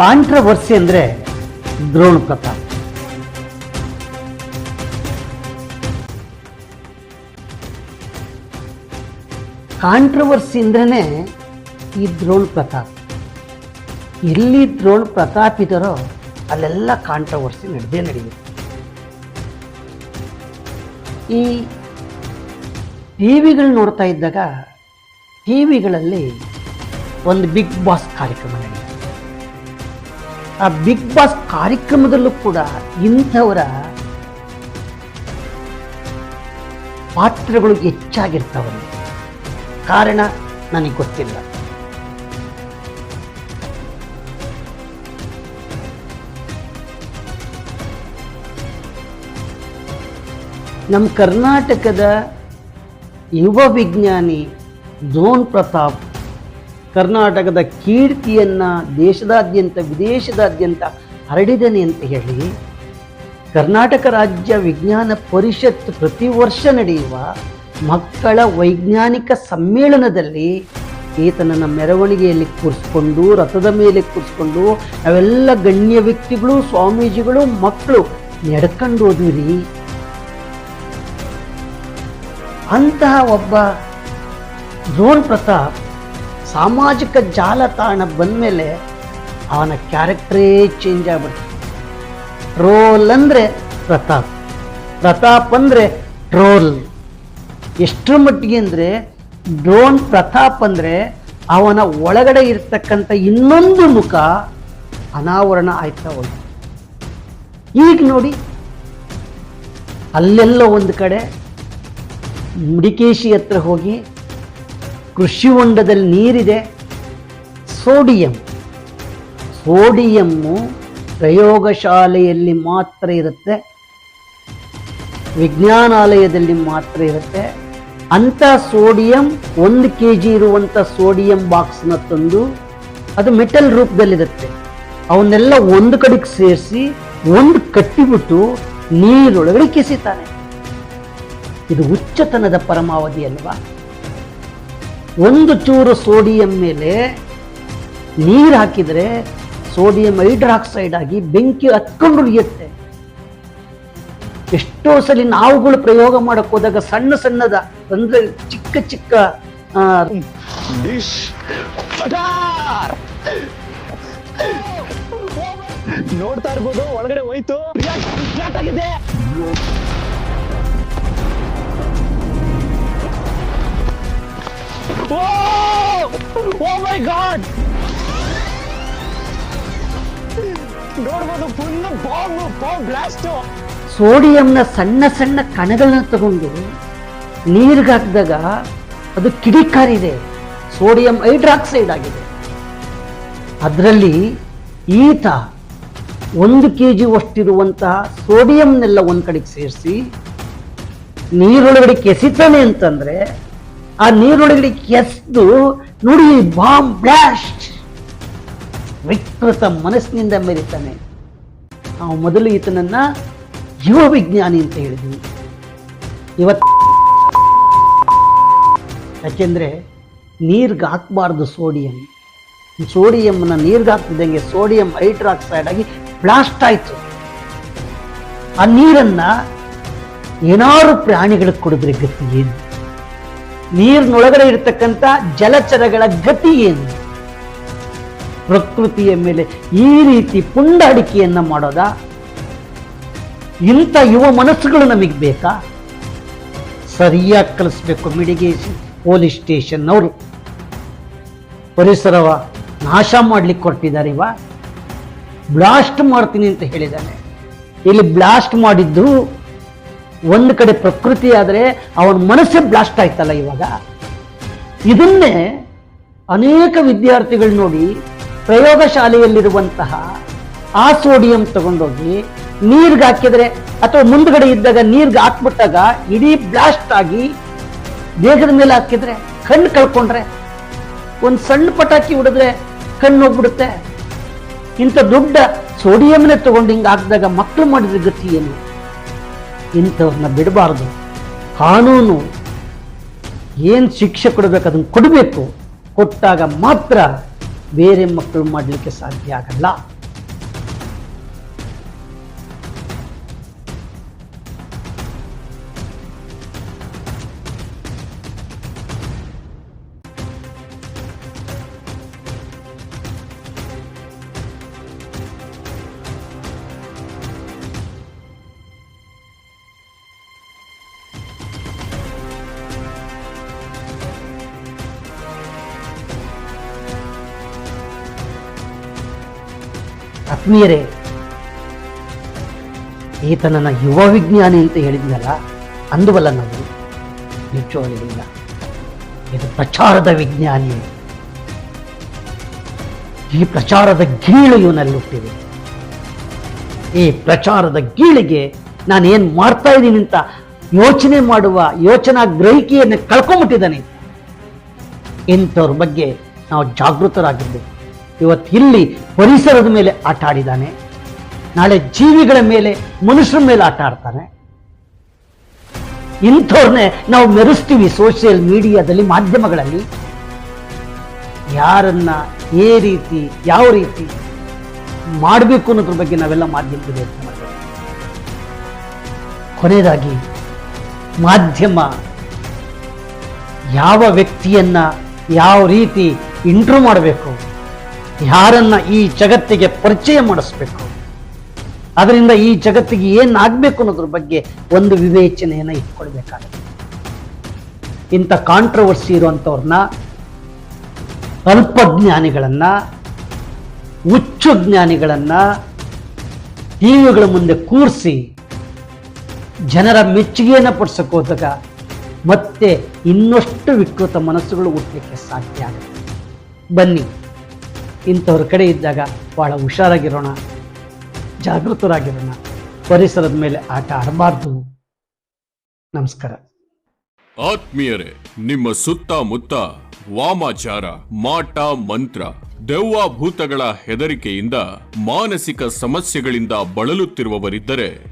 Controversy ಅಂದರೆ Drona Pratap. Controversy ಅಂದ್ರೇ ಈ ದ್ರೋಣ ಪ್ರತಾಪ್. ಎಲ್ಲಿ ದ್ರೋಣ ಪ್ರತಾಪ್ ಇದ್ದಾರೋ ಅಲ್ಲೆಲ್ಲ ಕಾಂಟ್ರವರ್ಸಿ ನಡೆದೇ ನಡೆಯುತ್ತೆ ಈ ಟಿ ವಿಗಳು ನೋಡ್ತಾ ಇದ್ದಾಗ ಟಿ ವಿಗಳಲ್ಲಿ ಒಂದು ಬಿಗ್ ಬಾಸ್ ಕಾರ್ಯಕ್ರಮ ನಡೆಯುತ್ತೆ. ಆ ಬಿಗ್ ಬಾಸ್ ಕಾರ್ಯಕ್ರಮದಲ್ಲೂ ಕೂಡ ಇಂಥವರ ಪಾತ್ರಗಳು ಹೆಚ್ಚಾಗಿರ್ತಾವಲ್ಲಿ. ಕಾರಣ ನನಗೆ ಗೊತ್ತಿಲ್ಲ. ನಮ್ಮ ಕರ್ನಾಟಕದ ಯುವ ವಿಜ್ಞಾನಿ ಜೋನ್ ಪ್ರತಾಪ್ ಕರ್ನಾಟಕದ ಕೀರ್ತಿಯನ್ನು ದೇಶದಾದ್ಯಂತ, ವಿದೇಶದಾದ್ಯಂತ ಹರಡಿದನೆ ಅಂತ ಹೇಳಿ, ಕರ್ನಾಟಕ ರಾಜ್ಯ ವಿಜ್ಞಾನ ಪರಿಷತ್ ಪ್ರತಿ ವರ್ಷ ನಡೆಯುವ ಮಕ್ಕಳ ವೈಜ್ಞಾನಿಕ ಸಮ್ಮೇಳನದಲ್ಲಿ ಈತನನ್ನು ಮೆರವಣಿಗೆಯಲ್ಲಿ ಕೂರಿಸ್ಕೊಂಡು, ರಥದ ಮೇಲೆ ಕೂರಿಸ್ಕೊಂಡು ನಾವೆಲ್ಲ ಗಣ್ಯ ವ್ಯಕ್ತಿಗಳು, ಸ್ವಾಮೀಜಿಗಳು, ಮಕ್ಕಳು ನಡ್ಕೊಂಡು ಹೋದ್ವಿ ಅಂತಹ ಒಬ್ಬ ಝೋನ್ ಪ್ರತಾಪ್ ಸಾಮಾಜಿಕ ಜಾಲತಾಣ ಬಂದಮೇಲೆ ಅವನ ಕ್ಯಾರೆಕ್ಟ್ರೇ ಚೇಂಜ್ ಆಗ್ಬಿಡ್ತು. ಟ್ರೋಲ್ ಅಂದರೆ ಪ್ರತಾಪ್. ಪ್ರತಾಪ್ ಅಂದರೆ ಟ್ರೋಲ್ ಎಷ್ಟರ ಮಟ್ಟಿಗೆ ಅಂದರೆ ಡ್ರೋನ್ ಪ್ರತಾಪ್ ಅಂದರೆ ಅವನ ಒಳಗಡೆ ಇರ್ತಕ್ಕಂಥ ಇನ್ನೊಂದು ಮುಖ ಅನಾವರಣ ಆಯ್ತಾ ಹೋಯ್ತು. ಈಗ ನೋಡಿ, ಅಲ್ಲೆಲ್ಲ ಒಂದು ಕಡೆ ಮುಡಿಕೇಶಿ ಹತ್ರ ಹೋಗಿ ಕೃಷಿ ಹೊಂಡದಲ್ಲಿ ನೀರಿದೆ. ಸೋಡಿಯಂ. ಸೋಡಿಯಮ್ಮು ಪ್ರಯೋಗಶಾಲೆಯಲ್ಲಿ ಮಾತ್ರ ಇರುತ್ತೆ. ವಿಜ್ಞಾನಾಲಯದಲ್ಲಿ ಮಾತ್ರ ಇರುತ್ತೆ. ಅಂಥ ಸೋಡಿಯಂ ಒಂದು ಕೆ ಜಿ ಇರುವಂಥ ಸೋಡಿಯಂ ಬಾಕ್ಸ್ನ ತಂದು ಅದು ಮೆಟಲ್ ರೂಪದಲ್ಲಿರುತ್ತೆ. ಅವನ್ನೆಲ್ಲ ಒಂದು ಕಡೆಗೆ ಸೇರಿಸಿ ಒಂದು ಕಟ್ಟಿಬಿಟ್ಟು ನೀರೊಳಗಡೆ ಕೆಸಿತಾನೆ. ಇದು ಉಚ್ಚತನದ ಪರಮಾವಧಿ ಅಲ್ವಾ? ಒಂದು ಚೂರು ಸೋಡಿಯಂ ಮೇಲೆ ನೀರು ಹಾಕಿದರೆ ಸೋಡಿಯಂ ಹೈಡ್ರಾಕ್ಸೈಡ್ ಆಗಿ ಬೆಂಕಿ ಹತ್ಕೊಂಡು ಉಳಿಯುತ್ತೆ ಎಷ್ಟೋ ಸಲ ನಾವುಗಳು ಪ್ರಯೋಗ ಮಾಡಕ್ ಹೋದಾಗ ಸಣ್ಣ ಸಣ್ಣದ ಅಂದ್ರೆ ಚಿಕ್ಕ ಚಿಕ್ಕ ನೋಡ್ತಾ ಇರ್ಬೋದು, ಒಳಗಡೆ ಹೋಯ್ತು. My god! ನೋಡ್ಬೋದು ಫುಲ್ ಬಾಂಬ್ ಬಾಂಬ್ ಬ್ಲಾಸ್ಟ್. ಸೋಡಿಯಂನ ಸಣ್ಣ ಸಣ್ಣ ಕಣಗಳನ್ನ ತಗೊಂಡು ನೀರಿಗೆ ಹಾಕಿದಾಗ ಅದು ಕಿಡಿಕಾರಿದೆ ಸೋಡಿಯಂ ಹೈಡ್ರಾಕ್ಸೈಡ್ ಆಗಿದೆ. ಅದರಲ್ಲಿ ಈತ ಒಂದು ಕೆ ಜಿ ಅಷ್ಟಿರುವಂತಹ ಸೋಡಿಯಂನೆಲ್ಲ ಒಂದು ಕಡೆಗೆ ಸೇರಿಸಿ ನೀರೊಳಗಡೆ ಕೆಸಿತಾನೆ ಅಂತಂದ್ರೆ ಆ ನೀರೊಳಗಡೆ ಕೆಸ್ದು ನೋಡಿ, ಬಾಂಬ್ ಬ್ಲಾಸ್ಟ್. ವಿಕೃತ ಮನಸ್ಸಿನಿಂದ ಮೆರಿತಾನೆ. ನಾವು ಮೊದಲು ಈತನನ್ನ ಯುವ ವಿಜ್ಞಾನಿ ಅಂತ ಹೇಳಿದ್ವಿ. ಇವತ್ತು ಯಾಕೆಂದ್ರೆ ನೀರ್ಗೆ ಹಾಕಬಾರ್ದು ಸೋಡಿಯಂ. ಸೋಡಿಯಂನ ನೀರ್ಗೆ ಹಾಕ್ತಿದ್ದಂಗೆ ಸೋಡಿಯಂ ಹೈಡ್ರಾಕ್ಸೈಡ್ ಆಗಿ ಬ್ಲಾಸ್ಟ್ ಆಯ್ತು. ಆ ನೀರನ್ನ ಏನಾರು ಪ್ರಾಣಿಗಳಿಗೆ ಕುಡಿದ್ರೆ ಗತಿ ಏನು? ನೀರಿನೊಳಗಡೆ ಇರತಕ್ಕಂಥ ಜಲಚರಗಳ ಗತಿ ಏನು? ಪ್ರಕೃತಿಯ ಮೇಲೆ ಈ ರೀತಿ ಪುಂಡಾಡಿಕೆಯನ್ನ ಮಾಡೋದ? ಇಂಥ ಯುವ ಮನಸ್ಸುಗಳು ನಮಗೆ ಬೇಕಾ? ಸರಿಯಾಗಿ ಕಲಿಸ್ಬೇಕು ಮಿಡಿಗೇಶನ್ ಪೊಲೀಸ್ ಸ್ಟೇಷನ್ ಅವರು. ಪರಿಸರವ ನಾಶ ಮಾಡ್ಲಿಕ್ಕೆ ಕೊಟ್ಟಿದ್ದಾರೆ ಇವ. ಬ್ಲಾಸ್ಟ್ ಮಾಡ್ತೀನಿ ಅಂತ ಹೇಳಿದ್ದಾನೆ ಇಲ್ಲಿ ಬ್ಲಾಸ್ಟ್ ಮಾಡಿದ್ದು ಒಂದು ಕಡೆ ಪ್ರಕೃತಿ ಆದರೆ ಅವನ ಮನಸ್ಸೇ ಬ್ಲಾಸ್ಟ್ ಆಯ್ತಲ್ಲ ಇವಾಗ. ಇದನ್ನೇ ಅನೇಕ ವಿದ್ಯಾರ್ಥಿಗಳು ನೋಡಿ ಪ್ರಯೋಗಶಾಲೆಯಲ್ಲಿರುವಂತಹ ಆ ಸೋಡಿಯಂ ತಗೊಂಡೋಗಿ ನೀರ್ಗೆ ಹಾಕಿದ್ರೆ ಅಥವಾ ಮುಂದ್ಗಡೆ ಇದ್ದಾಗ ನೀರ್ಗೆ ಹಾಕ್ಬಿಟ್ಟಾಗ ಇಡೀ ಬ್ಲಾಸ್ಟ್ ಆಗಿ ದೇಹದ ಮೇಲೆ ಹಾಕಿದ್ರೆ ಕಣ್ಣು ಕಳ್ಕೊಂಡ್ರೆ ಒಂದು ಸಣ್ಣ ಪಟಾಕಿ ಹೊಡೆದ್ರೆ ಕಣ್ಣು ಹೋಗ್ಬಿಡುತ್ತೆ. ಇಂಥ ದೊಡ್ಡ ಸೋಡಿಯಂನೇ ತಗೊಂಡು ಹಿಂಗೆ ಹಾಕಿದಾಗ ಮಕ್ಕಳು ಮಾಡಿದ ಗತಿ ಏನು? ಇಂಥವ್ರನ್ನ ಬಿಡಬಾರ್ದು. ಕಾನೂನು ಏನು ಶಿಕ್ಷೆ ಕೊಡಬೇಕು ಅದನ್ನು ಕೊಡಬೇಕು. ಕೊಟ್ಟಾಗ ಮಾತ್ರ ಬೇರೆ ಮಕ್ಕಳು ಮಾಡಲಿಕ್ಕೆ ಸಾಧ್ಯ ಆಗಲ್ಲ. ಆತ್ಮೀಯರೇ ಈತನನ್ನ ಯುವ ವಿಜ್ಞಾನಿ ಅಂತ ಹೇಳಿದ್ನಲ್ಲ, ಅಂದುವಲ್ಲ ನಾವು ನಿಜವಾಗಿರಲಿಲ್ಲ ಇದು ಪ್ರಚಾರದ ವಿಜ್ಞಾನಿ ಈ ಪ್ರಚಾರದ ಗೀಳು ಇವನಲ್ಲಿ ಹುಟ್ಟಿದೆ ಈ ಪ್ರಚಾರದ ಗೀಳಿಗೆ ನಾನು ಏನು ಮಾಡ್ತಾ ಇದ್ದೀನಿ ಅಂತ ಯೋಚನೆ ಮಾಡುವ, ಯೋಚನಾ ಗ್ರಹಿಕೆಯನ್ನು ಕಳ್ಕೊಂಡ್ಬಿಟ್ಟಿದ್ದಾನೆ ಇಂಥವ್ರ ಬಗ್ಗೆ ನಾವು ಜಾಗೃತರಾಗಿರ್ಬೇಕು. ಇವತ್ತು ಇಲ್ಲಿ ಪರಿಸರದ ಮೇಲೆ ಆಟ ಆಡಿದ್ದಾನೆ. ನಾಳೆ ಜೀವಿಗಳ ಮೇಲೆ, ಮನುಷ್ಯರ ಮೇಲೆ ಆಟ ಆಡ್ತಾನೆ. ಇಂಥವ್ರನ್ನೇ ನಾವು ಮೆರೆಸ್ತೀವಿ ಸೋಷಿಯಲ್ ಮೀಡಿಯಾದಲ್ಲಿ ಮಾಧ್ಯಮಗಳಲ್ಲಿ. ಯಾರನ್ನ ಏ ರೀತಿ, ಯಾವ ರೀತಿ ಮಾಡಬೇಕು ಅನ್ನೋದ್ರ ಬಗ್ಗೆ ನಾವೆಲ್ಲ ಮಾಧ್ಯಮದಲ್ಲಿ ಯೋಚನೆ ಕೊನೆಯದಾಗಿ, ಮಾಧ್ಯಮ ಯಾವ ವ್ಯಕ್ತಿಯನ್ನ ಯಾವ ರೀತಿ ಇಂಟ್ರೂ ಮಾಡಬೇಕು ಯಾರನ್ನ ಈ ಜಗತ್ತಿಗೆ ಪರಿಚಯ ಮಾಡಿಸ್ಬೇಕು? ಅದರಿಂದ ಈ ಜಗತ್ತಿಗೆ ಏನಾಗಬೇಕು ಅನ್ನೋದ್ರ ಬಗ್ಗೆ ಒಂದು ವಿವೇಚನೆಯನ್ನು ಇಟ್ಕೊಳ್ಬೇಕಾಗುತ್ತೆ. ಇಂಥ ಕಾಂಟ್ರವರ್ಸಿ ಇರುವಂಥವ್ರನ್ನ, ಅಲ್ಪಜ್ಞಾನಿಗಳನ್ನ ಹುಚ್ಚು ಜ್ಞಾನಿಗಳನ್ನ ಟಿವಿಗಳ ಮುಂದೆ ಕೂರಿಸಿ ಜನರ ಮೆಚ್ಚುಗೆಯನ್ನು ಪಡಿಸೋಕೆ ಹೋದಾಗ ಮತ್ತೆ ಇನ್ನಷ್ಟು ವಿಕೃತ ಮನಸ್ಸುಗಳು ಹುಟ್ಟಲಿಕ್ಕೆ ಸಾಧ್ಯ ಆಗುತ್ತೆ. ಬನ್ನಿ. ಇಂಥವ್ರ ಕಡೆ ಇದ್ದಾಗ ಭಾಳ ಹುಷಾರಾಗಿರೋಣ, ಜಾಗೃತರಾಗಿರೋಣ. ಪರಿಸರದ ಮೇಲೆ ಆಟ ಆಡಬಾರ್ದು. ನಮಸ್ಕಾರ. ಆತ್ಮೀಯರೇ, ನಿಮ್ಮ ಸುತ್ತಮುತ್ತ ವಾಮಾಚಾರ, ಮಾಟ, ಮಂತ್ರ ದೆವ್ವ ಭೂತಗಳ ಹೆದರಿಕೆಯಿಂದ ಮಾನಸಿಕ ಸಮಸ್ಯೆಗಳಿಂದ ಬಳಲುತ್ತಿರುವವರಿದ್ದರೆ